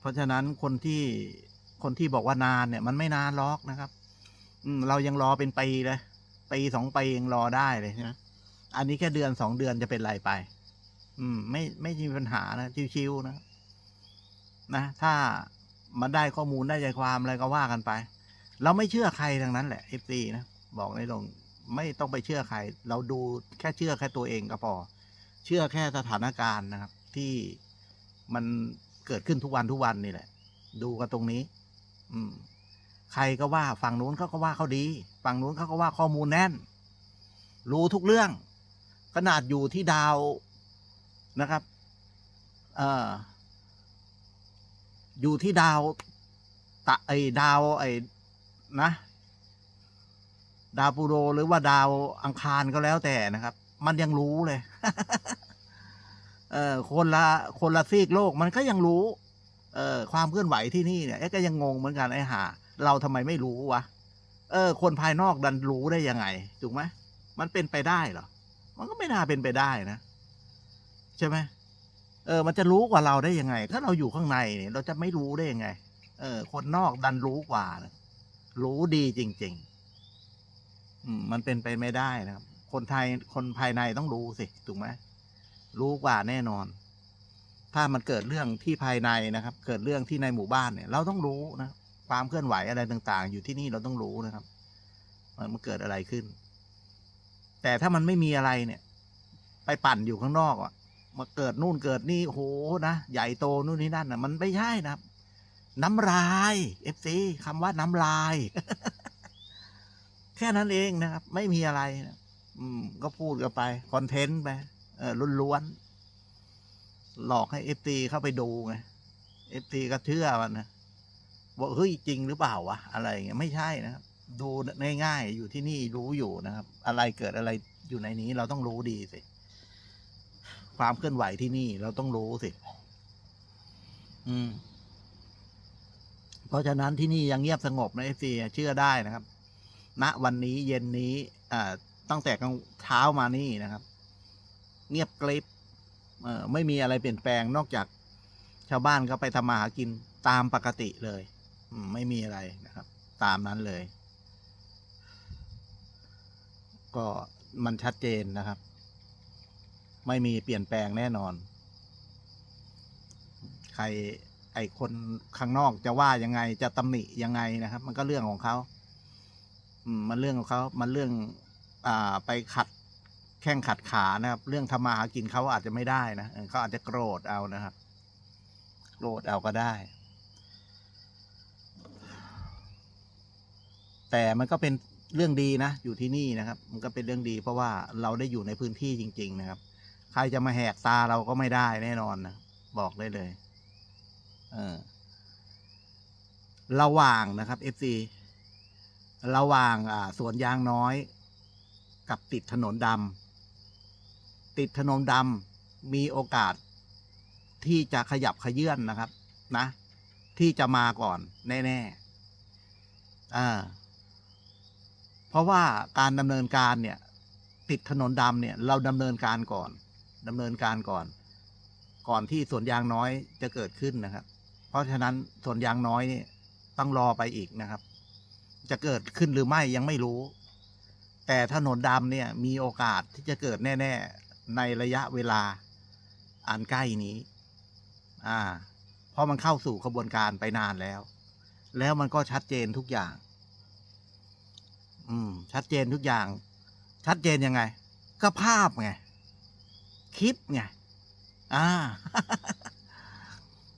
เพราะฉะนั้นคนที่คนที่บอกว่านานเนี่ย มันไม่นานหรอกนะครับ อืมเรายังรอเป็นปีเลยปีสองปียังรอได้เลยนะอันนี้แค่เดือนสองเดือนจะเป็นไรไป อืม ไม่ไม่มีปัญหานะชิวๆนะนะถ้ามันได้ข้อมูลได้ใจความอะไรก็ว่ากันไป เราไม่เชื่อใครทั้งนั้นแหละเอฟซีนะบอกในลงไม่ต้องไปเชื่อใคร เราดูแค่เชื่อแค่ตัวเองก็พอ เชื่อแค่สถานการณ์นะครับ ที่มัน เกิดขึ้นทุกวันทุกวันนี่แหละ ดูกันตรงนี้ อืม ใครก็ว่าฝั่งนู้นเขาก็ว่าเขาดี ฝั่งนู้นเขาก็ว่าข้อมูลแน่น รู้ทุกเรื่อง ขนาดอยู่ที่ดาวนะครับ เอ่อ อยู่ที่ดาวตะไอดาวไอนะ ดาวปูโรหรือว่าดาวอังคารก็แล้วแต่นะครับ มันยังรู้เลย เออคนละคนละซีกโลกมันก็ยังรู้เออความเคลื่อนไหวที่นี่เนี่ยเอ๊ะก็ยังงงเหมือนกันไอ้ห่าเราทำไมไม่รู้วะเออ คนภายนอกดันรู้ได้ยังไงถูกไหมมันเป็นไปได้เหรอมันก็ไม่น่าเป็นไปได้นะ ใช่ไหมเออ มันจะรู้กว่าเราได้ยังไง ถ้าเราอยู่ข้างในเนี่ยเราจะไม่รู้ได้ยังไง เออ คนนอกดันรู้กว่านะรู้ดีจริง ๆ อืม มันเป็นไปไม่ได้นะครับ คนไทยคนภายในต้องรู้สิถูกไหม รู้กว่าแน่นอน ถ้ามันเกิดเรื่องที่ภายในนะครับ เกิดเรื่องที่ในหมู่บ้านเนี่ย เราต้องรู้นะความเคลื่อนไหวอะไรต่าง ๆ อยู่ที่นี่เราต้องรู้นะครับ มันมันเกิดอะไรขึ้น แต่ถ้ามันไม่มีอะไรเนี่ย ไปปั่นอยู่ข้างนอกอะมาเกิดนู่นเกิดนี่โหนะใหญ่โตนู่นนี่นั่นอะมันไม่ใช่นะครับน้ำลายเอฟซีคำว่าน้ำลาย แค่นั้นเองนะครับ ไม่มีอะไรนะอืม ก็พูดกันไป คอนเทนต์ไป ล้วนๆหลอกให้เอฟซีเข้าไปดูไงเอฟซีก็เชื่อมันนะว่าเฮ้ยจริงหรือเปล่าวะอะไรเงี้ยไม่ใช่นะครับ ดูง่ายๆอยู่ที่นี่รู้อยู่นะครับ อะไรเกิดอะไรอยู่ในนี้เราต้องรู้ดีสิ ความเคลื่อนไหวที่นี่เราต้องรู้สิ อืม เพราะฉะนั้นที่นี่ยังเงียบสงบนะเอฟซีเชื่อได้นะครับณวันนี้เย็นนี้อ่าตั้งแต่กลางเช้ามานี่นะครับ เงียบกริบไม่มีอะไรเปลี่ยนแปลงนอกจากชาวบ้านก็ไปทำมาหากินตามปกติเลยไม่มีอะไรนะครับ ตามนั้นเลย ก็มันชัดเจนนะครับ ไม่มีเปลี่ยนแปลงแน่นอน ใครไอคนข้างนอกจะว่ายังไงจะตำหนิยังไงนะครับ มันก็เรื่องของเขาอืมมันเรื่องของเขา มันเรื่อง อ่า ไปขัด แข้งขัดขานะครับ เรื่องทำมาหากินเขาอาจจะไม่ได้นะเขาอาจจะโกรธเอานะครับ โกรธเอาก็ได้ แต่มันก็เป็นเรื่องดีนะ อยู่ที่นี่นะครับ มันก็เป็นเรื่องดี เพราะว่าเราได้อยู่ในพื้นที่จริง ๆ นะครับ ใครจะมาแหกตาเราก็ไม่ได้แน่นอนนะบอกได้เลย เออระหว่างนะครับ FC ระหว่างสวนยางน้อย กับติดถนนดำ ติดถนนดำมีโอกาสที่จะขยับขยื่นนะครับนะ ที่จะมาก่อนแน่ๆอ่าเพราะว่าการดำเนินการเนี่ย ติดถนนดำเนี่ย เราดำเนินการก่อนดำเนินการก่อน ก่อนที่สวนยางน้อยจะเกิดขึ้นนะครับ เพราะฉะนั้นสวนยางน้อยนี่ต้องรอไปอีกนะครับ จะเกิดขึ้นหรือไม่ยังไม่รู้ แต่ถนนดำเนี่ย มีโอกาสที่จะเกิดแน่ ๆ ในระยะเวลาอันใกล้นี้ อ่า เพราะมันเข้าสู่ขบวนการไปนานแล้ว แล้วมันก็ชัดเจนทุกอย่าง อืม ชัดเจนทุกอย่าง ชัดเจนยังไง ก็ภาพไง คลิปไง อ่า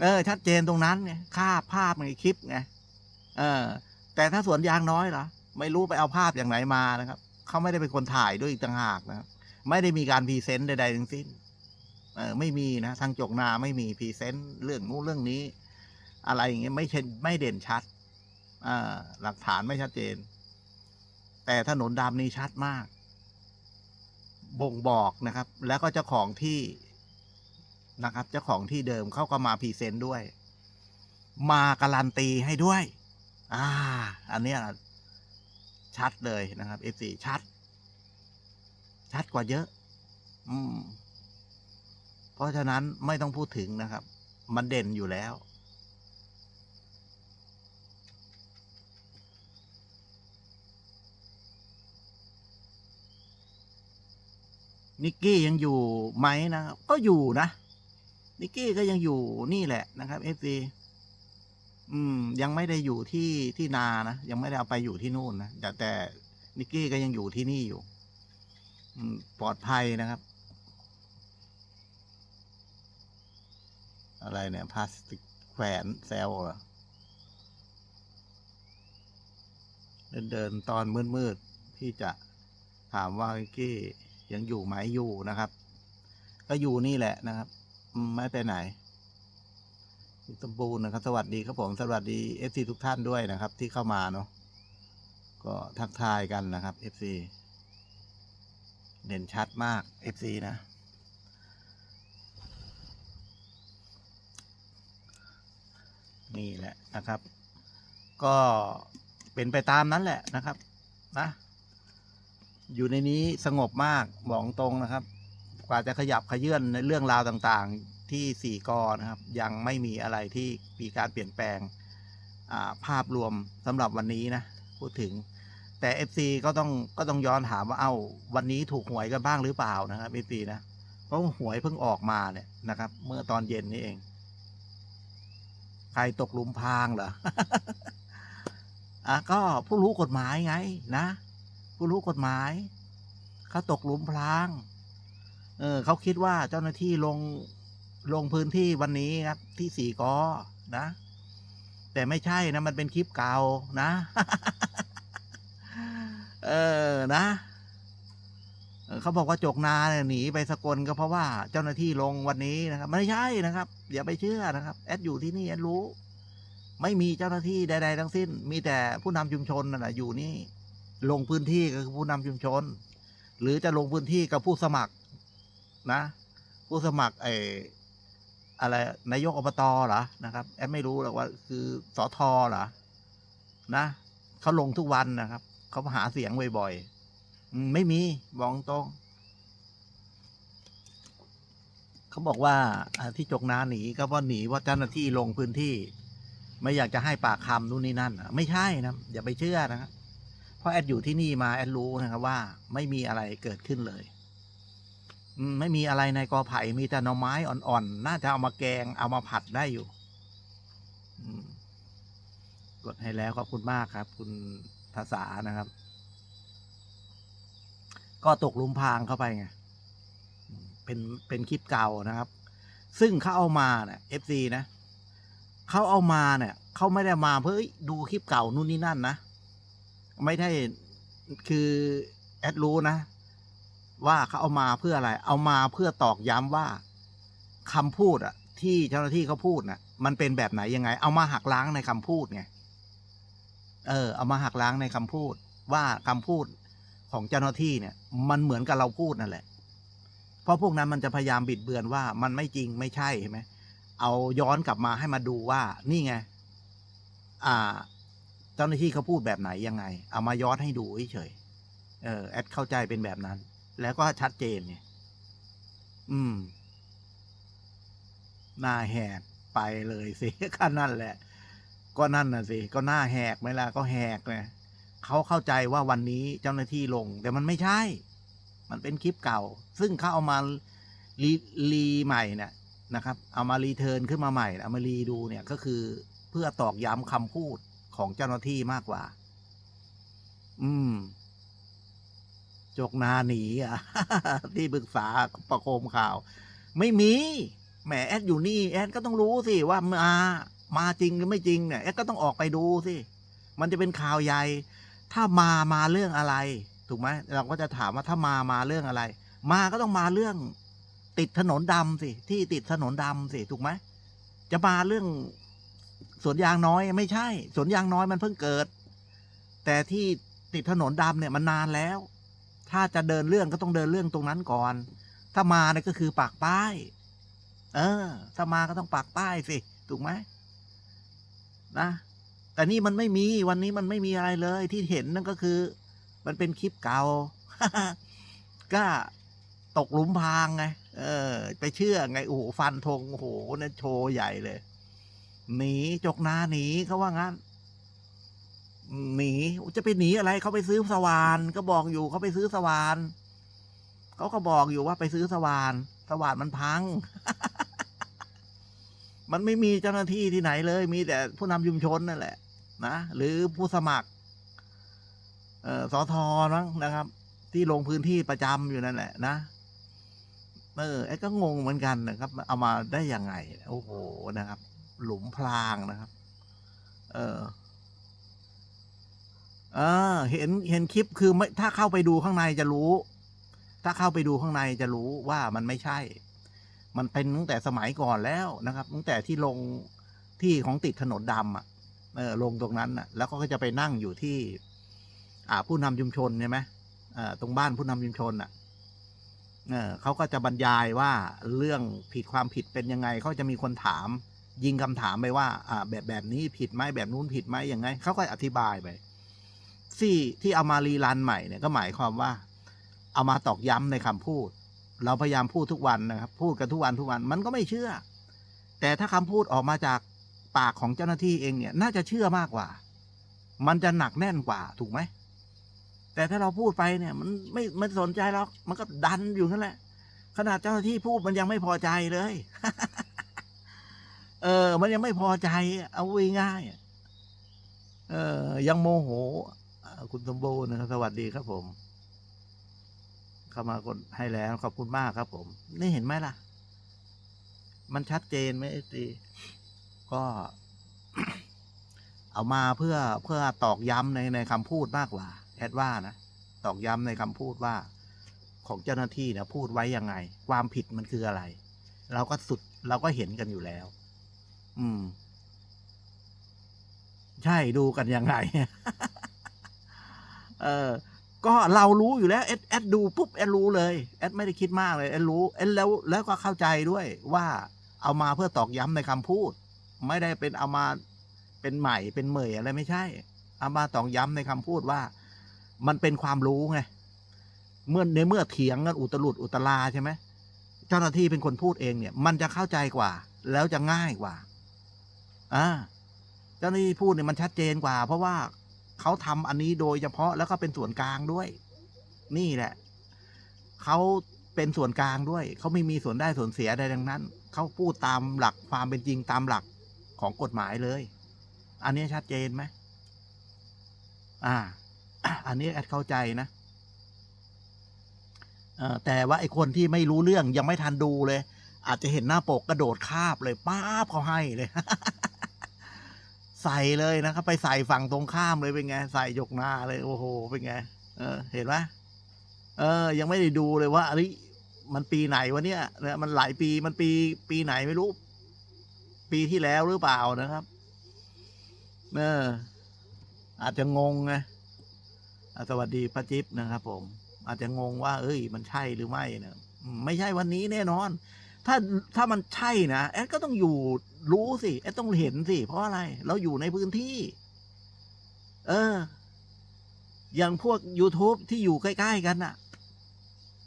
เออ ชัดเจนตรงนั้นไงค่าพภาพไงคลิปไง เออ แต่ถ้าสวนยางน้อยเหรอ ไม่รู้ไปเอาภาพอย่างไหนมานะครับ เขาไม่ได้เป็นคนถ่ายด้วยอีกต่างหากนะครับ ไม่ได้มีการพรีเซนต์ใดๆทั้งสิ้นเออไม่มีนะทางจกนาไม่มีพรีเซนต์เรื่องนู้นเรื่องนี้ อะไรอย่างเงี้ยไม่เช่นไม่เด่นชัดอ่าหลักฐานไม่ชัดเจน แต่ถนนดำนี่ชัดมาก บ่งบอกนะครับ แล้วก็เจ้าของที่นะครับ เจ้าของที่เดิมเขาก็มาพรีเซนต์ด้วย มาการันตีให้ด้วย อ่า อันเนี้ยชัดเลยนะครับ F4 ชัด ชัดกว่าเยอะ อืม เพราะฉะนั้นไม่ต้องพูดถึงนะครับ มันเด่นอยู่แล้ว นิกกี้ยังอยู่ไหมนะครับ ก็อยู่นะ นิกกี้ก็ยังอยู่นี่แหละนะครับเอฟซีอืม ยังไม่ได้อยู่ที่ที่นานะ ยังไม่ได้เอาไปอยู่ที่นู่นนะแต่แต่นิกกี้ก็ยังอยู่ที่นี่อยู่ ปลอดภัยนะครับ อะไรเนี่ยพลาสติกแขวนแซลเหรอเดินเดินตอนมืดๆที่จะถามว่ากี้ยังอยู่ไหมอยู่นะครับ ก็อยู่นี่แหละนะครับไม่ไปไหนคุณสมบูรณ์นะครับ สวัสดีครับผมสวัสดีเอฟซีทุกท่านด้วยนะครับ ที่เข้ามาเนาะก็ทักทายกันนะครับเอฟซี เด่นชัดมากเอฟซีนะ นี่แหละนะครับ ก็เป็นไปตามนั้นแหละนะครับนะอยู่ในนี้สงบมากบอกตรงนะครับ กว่าจะขยับขยื่นในเรื่องราวต่างๆที่สี่กอนะครับ ยังไม่มีอะไรที่มีการเปลี่ยนแปลงภาพรวมสำหรับวันนี้นะ พูดถึง แต่ FC ก็ต้องก็ต้องย้อนถามว่าเอ้าวันนี้ถูกหวยกันบ้างหรือเปล่านะครับ FC นะเพราะหวยเพิ่งออกมาเนี่ยนะครับ เมื่อตอนเย็นนี้เอง ใครตกหลุมพรางเหรออะก็ผู้รู้กฎหมายไงนะ ผู้รู้กฎหมายเขาตกหลุมพรางเออเขาคิดว่าเจ้าหน้าที่ลงลงพื้นที่วันนี้ครับ ที่สี่กอนะ แต่ไม่ใช่นะ มันเป็นคลิปเก่านะ เออนะเขาบอกว่าจกนาเนี่ยหนีไปสกลก็เพราะว่าเจ้าหน้าที่ลงวันนี้นะครับไม่ใช่นะครับอย่าไปเชื่อนะครับแอดอยู่ที่นี่แอดรู้ ไม่มีเจ้าหน้าที่ใด ๆ ทั้งสิ้น มีแต่ผู้นำชุมชนน่ะอยู่นี่ ลงพื้นที่ก็คือผู้นำชุมชน หรือจะลงพื้นที่กับผู้สมัครนะ ผู้สมัครไออะไรนายกอบตเหรอนะครับแอดไม่รู้หรอกว่า คือสอทอเหรอนะเขาลงทุกวันนะครับ เขาหาเสียงบ่อยๆไม่มีบอกตรงเขาบอกว่าที่จกนาหนีก็เพราะหนีว่าเจ้าหน้าที่ลงพื้นที่ ไม่อยากจะให้ปากคำนู่นนี่นั่นไม่ใช่นะอย่าไปเชื่อนะเพราะแอดอยู่ที่นี่มาแอดรู้นะครับว่า ไม่มีอะไรเกิดขึ้นเลยไม่มีอะไรในกอไผ่มีแต่หน่อไม้อ่อนๆ น่าจะเอามาแกงเอามาผัดได้อยู่กดให้แล้วขอบคุณมากครับ คุณ ภาษานะครับ ก็ตกลุมพรางเข้าไปไงเป็นเป็นคลิปเก่านะครับ ซึ่งเขาเอามาเนี่ย FC นะเขาเอามาเนี่ยเขาไม่ได้มาเพื่อดูคลิปเก่านู่นนี่นั่นนะไม่ได้คือแอดรู้นะ ว่าเขาเอามาเพื่ออะไร เอามาเพื่อตอกย้ำว่าคำพูดอะที่เจ้าหน้าที่เขาพูดน่ะ มันเป็นแบบไหนยังไง เอามาหักล้างในคำพูดไง เออเอามาหักล้างในคำพูด ว่าคำพูดของเจ้าหน้าที่เนี่ย มันเหมือนกับเราพูดนั่นแหละ เพราะพวกนั้นมันจะพยายามบิดเบือนว่ามันไม่จริงไม่ใช่เห็นไหมเอาย้อนกลับมาให้มาดูว่า นี่ไง อ่า เจ้าหน้าที่เขาพูดแบบไหนยังไง เอามาย้อนให้ดูเฉยเออแอดเข้าใจเป็นแบบนั้น แล้วก็ชัดเจนไงอืมหน้าแหกไปเลยสิก็นั่นแหละ ก็นั่นน่ะสิ ก็หน้าแหกไหมล่ะ ก็แหกไงเขาเข้าใจว่าวันนี้เจ้าหน้าที่ลง แต่มันไม่ใช่ มันเป็นคลิปเก่า ซึ่งเขาเอามารีรีใหม่เนี่ยนะครับ เอามารีเทิร์นขึ้นมาใหม่ เอามารีดูเนี่ยก็คือเพื่อตอกย้ำคำพูดของเจ้าหน้าที่มากกว่า อืม จกนาหนีอะ ที่ปรึกษาประโคมข่าว ไม่มี แหมแอดอยู่นี่ แอดก็ต้องรู้สิว่ามา มาจริงหรือไม่จริงเนี่ยก็ต้องออกไปดูสิ มันจะเป็นข่าวใหญ่ ถ้ามามาเรื่องอะไร ถูกไหมเราก็จะถามว่าถ้ามามาเรื่องอะไร มาก็ต้องมาเรื่องติดถนนดำสิที่ติดถนนดำสิถูกไหมจะมาเรื่องสวนยางน้อยไม่ใช่ สวนยางน้อยมันเพิ่งเกิด แต่ที่ติดถนนดำเนี่ยมันนานแล้ว ถ้าจะเดินเรื่องก็ต้องเดินเรื่องตรงนั้นก่อน ถ้ามาเนี่ยก็คือปากป้าย เออ ถ้ามาก็ต้องปากป้ายสิ ถูกไหม นะแต่นี่มันไม่มีวันนี้มันไม่มีอะไรเลย ที่เห็นนั่นก็คือ มันเป็นคลิปเก่าก็ตกหลุมพรางไงเออ ไปเชื่อไงโอ้โหฟันธงโอ้โหนั่นโชว์ใหญ่เลยหนีจกนาหนีเขาว่างั้นหนีจะไปหนีอะไรเขาไปซื้อสวานก็บอกอยู่เขาไปซื้อสวานเขาก็บอกอยู่ว่าไปซื้อสวานสวานมันพัง มันไม่มีเจ้าหน้าที่ที่ไหนเลย มีแต่ผู้นำชุมชนนั่นแหละ นะ หรือผู้สมัครเออสอทอมั้งนะครับ ที่ลงพื้นที่ประจำอยู่นั่นแหละ นะ เออไอ้ก็งงเหมือนกันนะครับ เอามาได้ยังไง โอ้โหนะครับ หลุมพรางนะครับ เออเออเห็นเห็นคลิปคือไม่ถ้าเข้าไปดูข้างในจะรู้ ถ้าเข้าไปดูข้างในจะรู้ว่ามันไม่ใช่ มันเป็นตั้งแต่สมัยก่อนแล้วนะครับ ตั้งแต่ที่ลงที่ของติดถนนดำอะเออลงตรงนั้นอะ แล้วก็จะไปนั่งอยู่ที่ อ่าผู้นำชุมชนใช่ไหมเออตรงบ้านผู้นำชุมชนอะเออเขาก็จะบรรยายว่าเรื่องผิดความผิดเป็นยังไงเขาจะมีคนถาม ยิงคำถามไปว่า อ่า แบบแบบนี้ผิดไหมแบบนู้นผิดไหมยังไงเขาก็อธิบายไปที่ที่เอามารีรันใหม่เนี่ยก็หมายความว่า เอามาตอกย้ำในคำพูด เราพยายามพูดทุกวันนะครับ พูดกันทุกวันทุกวันมันก็ไม่เชื่อ แต่ถ้าคำพูดออกมาจากปากของเจ้าหน้าที่เองเนี่ย น่าจะเชื่อมากกว่า มันจะหนักแน่นกว่าถูกไหมแต่ถ้าเราพูดไปเนี่ย มันไม่ไม่สนใจหรอกมันก็ดันอยู่นั่นแหละ ขนาดเจ้าหน้าที่พูดมันยังไม่พอใจเลย เออ มันยังไม่พอใจ เอาง่ายเออ ยังโมโห คุณสมบูรณ์นะครับสวัสดีครับผม เข้ามากดให้แล้ว ขอบคุณมากครับ ผม นี่เห็นไหมล่ะ มันชัดเจนไหมไอตีก็ เอามาเพื่อเพื่อตอกย้ำในในคำพูดมากกว่า แอดว่านะตอกย้ำในคำพูดว่า ของเจ้าหน้าที่เนี่ยพูดไว้ยังไง ความผิดมันคืออะไร เราก็สุดเราก็เห็นกันอยู่แล้ว อืม ใช่ดูกันยังไง เออ ก็เรารู้อยู่แล้วแอดแอดดูปุ๊บแอดรู้เลยแอดไม่ได้คิดมากเลยแอดรู้แอดแล้วแล้วก็เข้าใจด้วยว่าเอามาเพื่อตอกย้ำในคำพูด ไม่ได้เป็นเอามาเป็นใหม่เป็นเหมยอะไรไม่ใช่ เอามาตอกย้ำในคำพูดว่า มันเป็นความรู้ไงเมื่อในเมื่อเถียงกันอุตลุดอุตลาใช่ไหมเจ้าหน้าที่เป็นคนพูดเองเนี่ย มันจะเข้าใจกว่า แล้วจะง่ายกว่าอ่าเจ้าหน้าที่พูดเนี่ยมันชัดเจนกว่า เพราะว่า เขาทำอันนี้โดยเฉพาะแล้วก็เป็นส่วนกลางด้วย นี่แหละเขาเป็นส่วนกลางด้วย เขาไม่มีส่วนได้ส่วนเสียใดดังนั้น เขาพูดตามหลักความเป็นจริงตามหลักของกฎหมายเลย อันนี้ชัดเจนไหมอ่า อันนี้แอดเข้าใจนะแต่ว่าไอ้คนที่ไม่รู้เรื่องยังไม่ทันดูเลย อาจจะเห็นหน้าปกกระโดดคาบเลยป้าบเขาให้เลย ใส่เลยนะครับ ไปใส่ฝั่งตรงข้ามเลยเป็นไง ใส่ยกหน้าเลยโอ้โหเป็นไง เออ เห็นไหมเออ ยังไม่ได้ดูเลยว่าอันนี้มันปีไหนวะเนี่ยนะมันหลายปีมันปีปีไหนไม่รู้ ปีที่แล้วหรือเปล่านะครับเอออาจจะงงไงสวัสดีป้าจิ๊บนะครับ ผม อาจจะงงว่า เอ้ย มันใช่หรือไม่นะไม่ใช่วันนี้แน่นอน ถ้าถ้ามันใช่นะแอดก็ต้องอยู่รู้สิแอดต้องเห็นสิเพราะอะไร เราอยู่ในพื้นที่ เออ อย่างพวก YouTube ที่อยู่ใกล้ ๆ กันน่ะ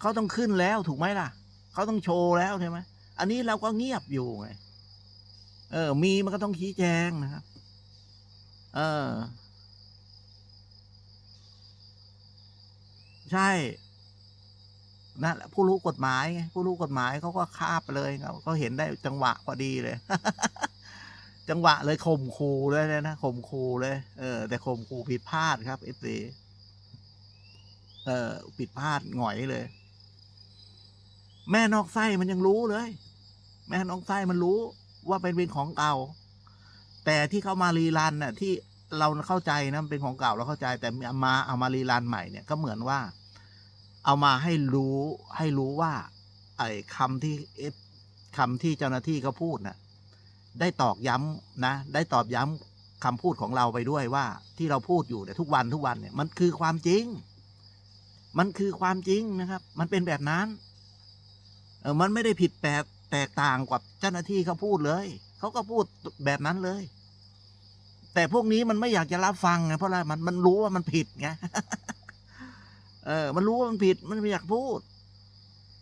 เขาต้องขึ้นแล้วถูกไหมล่ะ เขาต้องโชว์แล้วใช่ไหมอันนี้เราก็เงียบอยู่ไง เออ มีมันก็ต้องชี้แจงนะครับ เออ ใช่ นั่นแหละผู้รู้กฎหมายไงผู้รู้กฎหมายเขาก็คาบไปเลยเขาเขาเห็นได้จังหวะพอดีเลย จังหวะเลยข่มขู่เลยนะข่มขู่เลย เออ แต่ข่มขู่ผิดพลาดครับเอฟซีเออผิดพลาดหงอยเลย แม่นอกไส้มันยังรู้เลย แม่นอกไส้มันรู้ว่าเป็นเป็นของเก่า แต่ที่เขามารีรันน่ะ ที่เราเข้าใจนะเป็นของเก่าเราเข้าใจ แต่เอามาเอามารีรันใหม่เนี่ยก็เหมือนว่า เอามาให้รู้ให้รู้ว่า ไอ้คำที่คำที่เจ้าหน้าที่เขาพูดน่ะได้ตอกย้ำนะ ได้ตอบย้ำคำพูดของเราไปด้วยว่า ที่เราพูดอยู่เนี่ยทุกวันทุกวันเนี่ยมันคือความจริง มันคือความจริงนะครับ มันเป็นแบบนั้นเออมันไม่ได้ผิดแปลกแตกต่างกว่าเจ้าหน้าที่เขาพูดเลยเขาก็พูดแบบนั้นเลย แต่พวกนี้มันไม่อยากจะรับฟังไงเพราะอะไรมันมันรู้ว่ามันผิดไง เออ มันรู้ว่ามันผิดมันไม่อยากพูด